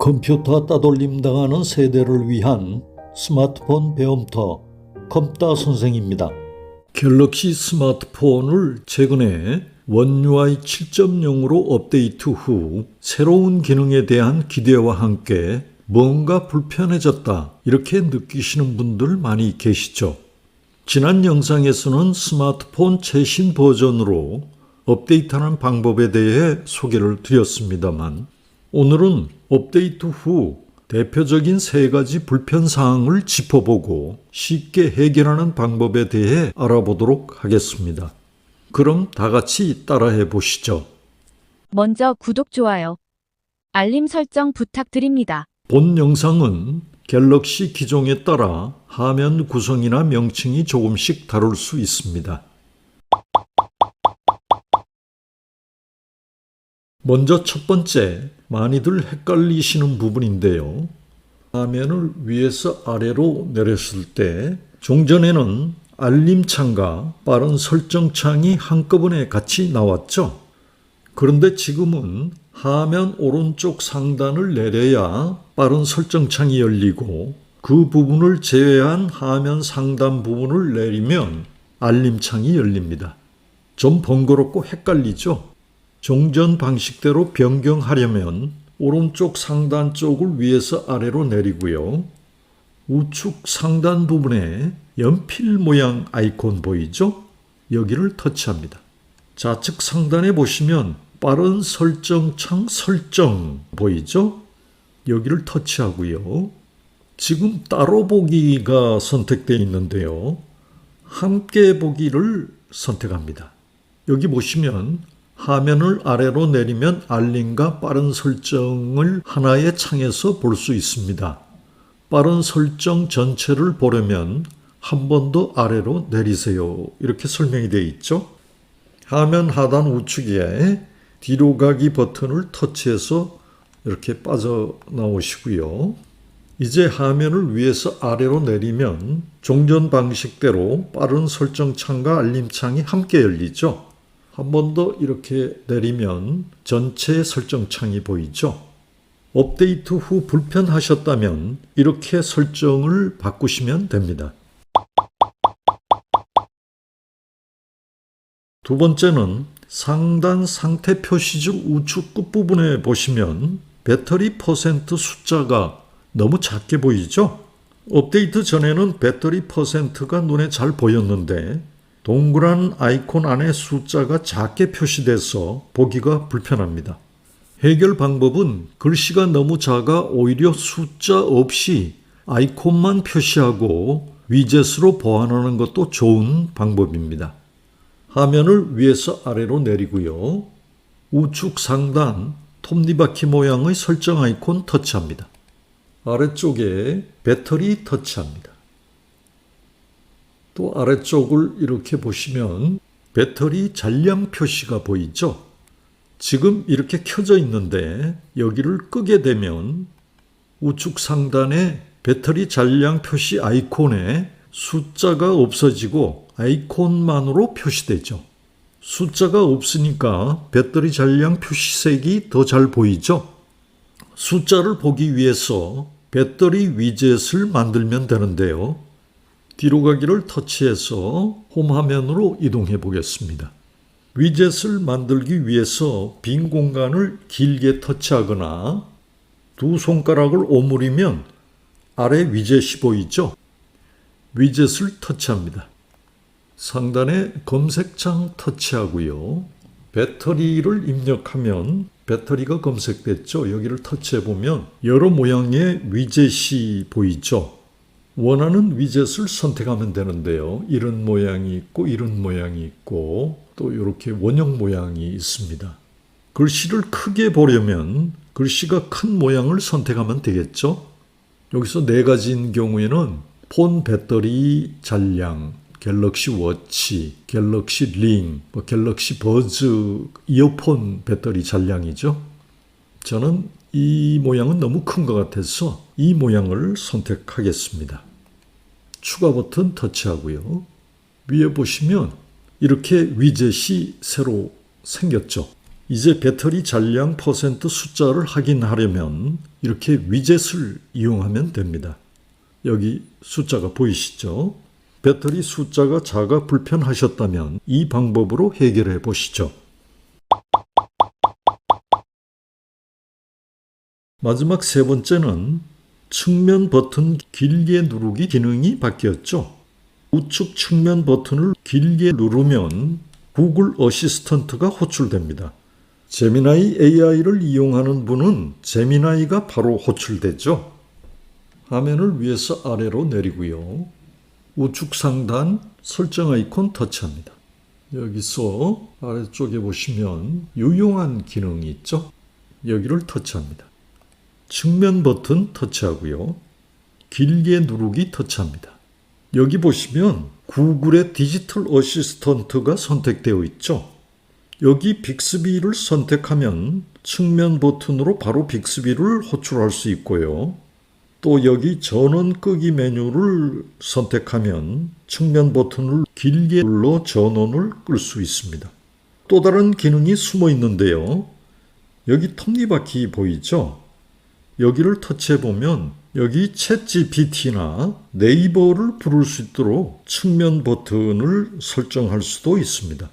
컴퓨터 따돌림 당하는 세대를 위한 스마트폰 배움터 컴따 선생입니다. 갤럭시 스마트폰을 최근에 원 UI 7.0으로 업데이트 후 새로운 기능에 대한 기대와 함께 뭔가 불편해졌다 이렇게 느끼시는 분들 많이 계시죠. 지난 영상에서는 스마트폰 최신 버전으로 업데이트하는 방법에 대해 소개를 드렸습니다만 오늘은 업데이트 후 대표적인 세 가지 불편 사항을 짚어보고 쉽게 해결하는 방법에 대해 알아보도록 하겠습니다. 그럼 다 같이 따라해 보시죠. 먼저 구독, 좋아요, 알림 설정 부탁드립니다. 본 영상은 갤럭시 기종에 따라 화면 구성이나 명칭이 조금씩 다를 수 있습니다. 먼저 첫 번째, 많이들 헷갈리시는 부분인데요. 화면을 위에서 아래로 내렸을 때 종전에는 알림창과 빠른 설정창이 한꺼번에 같이 나왔죠. 그런데 지금은 화면 오른쪽 상단을 내려야 빠른 설정창이 열리고 그 부분을 제외한 화면 상단 부분을 내리면 알림창이 열립니다. 좀 번거롭고 헷갈리죠? 종전 방식대로 변경하려면 오른쪽 상단 쪽을 위에서 아래로 내리고요. 우측 상단 부분에 연필 모양 아이콘 보이죠? 여기를 터치합니다. 좌측 상단에 보시면 빠른 설정창 설정 보이죠? 여기를 터치하고요. 지금 따로 보기가 선택되어 있는데요. 함께 보기를 선택합니다. 여기 보시면 화면을 아래로 내리면 알림과 빠른 설정을 하나의 창에서 볼 수 있습니다. 빠른 설정 전체를 보려면 한 번 더 아래로 내리세요. 이렇게 설명이 되어 있죠. 화면 하단 우측에 뒤로 가기 버튼을 터치해서 이렇게 빠져나오시고요. 이제 화면을 위에서 아래로 내리면 종전 방식대로 빠른 설정 창과 알림 창이 함께 열리죠. 한 번 더 이렇게 내리면 전체 설정 창이 보이죠. 업데이트 후 불편하셨다면 이렇게 설정을 바꾸시면 됩니다. 두 번째는 상단 상태 표시줄 우측 끝부분에 보시면 배터리 퍼센트 숫자가 너무 작게 보이죠? 업데이트 전에는 배터리 퍼센트가 눈에 잘 보였는데 동그란 아이콘 안에 숫자가 작게 표시돼서 보기가 불편합니다. 해결 방법은 글씨가 너무 작아 오히려 숫자 없이 아이콘만 표시하고 위젯으로 보완하는 것도 좋은 방법입니다. 화면을 위에서 아래로 내리고요. 우측 상단 톱니바퀴 모양의 설정 아이콘 터치합니다. 아래쪽에 배터리 터치합니다. 또 아래쪽을 이렇게 보시면 배터리 잔량 표시가 보이죠? 지금 이렇게 켜져 있는데 여기를 끄게 되면 우측 상단에 배터리 잔량 표시 아이콘에 숫자가 없어지고 아이콘만으로 표시되죠. 숫자가 없으니까 배터리 잔량 표시색이 더 잘 보이죠? 숫자를 보기 위해서 배터리 위젯을 만들면 되는데요. 뒤로 가기를 터치해서 홈 화면으로 이동해 보겠습니다. 위젯을 만들기 위해서 빈 공간을 길게 터치하거나 두 손가락을 오므리면 아래 위젯이 보이죠? 위젯을 터치합니다. 상단에 검색창 터치하고요. 배터리를 입력하면 배터리가 검색됐죠. 여기를 터치해 보면 여러 모양의 위젯이 보이죠. 원하는 위젯을 선택하면 되는데요. 이런 모양이 있고 이런 모양이 있고 또 이렇게 원형 모양이 있습니다. 글씨를 크게 보려면 글씨가 큰 모양을 선택하면 되겠죠. 여기서 네 가지인 경우에는 폰 배터리 잔량, 갤럭시 워치, 갤럭시 링, 뭐 갤럭시 버즈 이어폰 배터리 잔량이죠. 저는 이 모양은 너무 큰 것 같아서 이 모양을 선택하겠습니다. 추가 버튼 터치하고요. 위에 보시면 이렇게 위젯이 새로 생겼죠. 이제 배터리 잔량 퍼센트 숫자를 확인하려면 이렇게 위젯을 이용하면 됩니다. 여기 숫자가 보이시죠? 배터리 숫자가 작아 불편하셨다면 이 방법으로 해결해 보시죠. 마지막 세 번째는 측면 버튼 길게 누르기 기능이 바뀌었죠. 우측 측면 버튼을 길게 누르면 구글 어시스턴트가 호출됩니다. 제미나이 AI를 이용하는 분은 제미나이가 바로 호출되죠. 화면을 위에서 아래로 내리고요. 우측 상단 설정 아이콘 터치합니다. 여기서 아래쪽에 보시면 유용한 기능이 있죠. 여기를 터치합니다. 측면 버튼 터치하고요. 길게 누르기 터치합니다. 여기 보시면 구글의 디지털 어시스턴트가 선택되어 있죠. 여기 빅스비를 선택하면 측면 버튼으로 바로 빅스비를 호출할 수 있고요. 또 여기 전원 끄기 메뉴를 선택하면 측면 버튼을 길게 눌러 전원을 끌 수 있습니다. 또 다른 기능이 숨어 있는데요. 여기 톱니바퀴 보이죠? 여기를 터치해 보면 여기 챗 GPT나 네이버를 부를 수 있도록 측면 버튼을 설정할 수도 있습니다.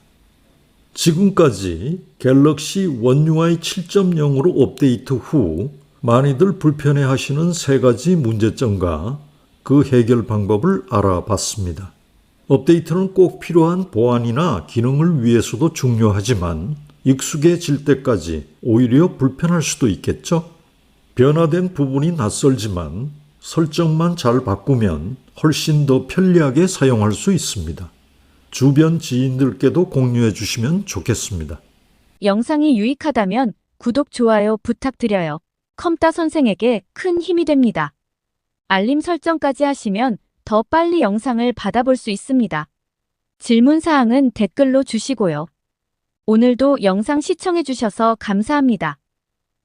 지금까지 갤럭시 원 UI 7.0으로 업데이트 후 많이들 불편해 하시는 세 가지 문제점과 그 해결 방법을 알아봤습니다. 업데이트는 꼭 필요한 보안이나 기능을 위해서도 중요하지만 익숙해질 때까지 오히려 불편할 수도 있겠죠? 변화된 부분이 낯설지만 설정만 잘 바꾸면 훨씬 더 편리하게 사용할 수 있습니다. 주변 지인들께도 공유해 주시면 좋겠습니다. 영상이 유익하다면 구독, 좋아요 부탁드려요. 컴따 선생에게 큰 힘이 됩니다. 알림 설정까지 하시면 더 빨리 영상을 받아볼 수 있습니다. 질문 사항은 댓글로 주시고요. 오늘도 영상 시청해 주셔서 감사합니다.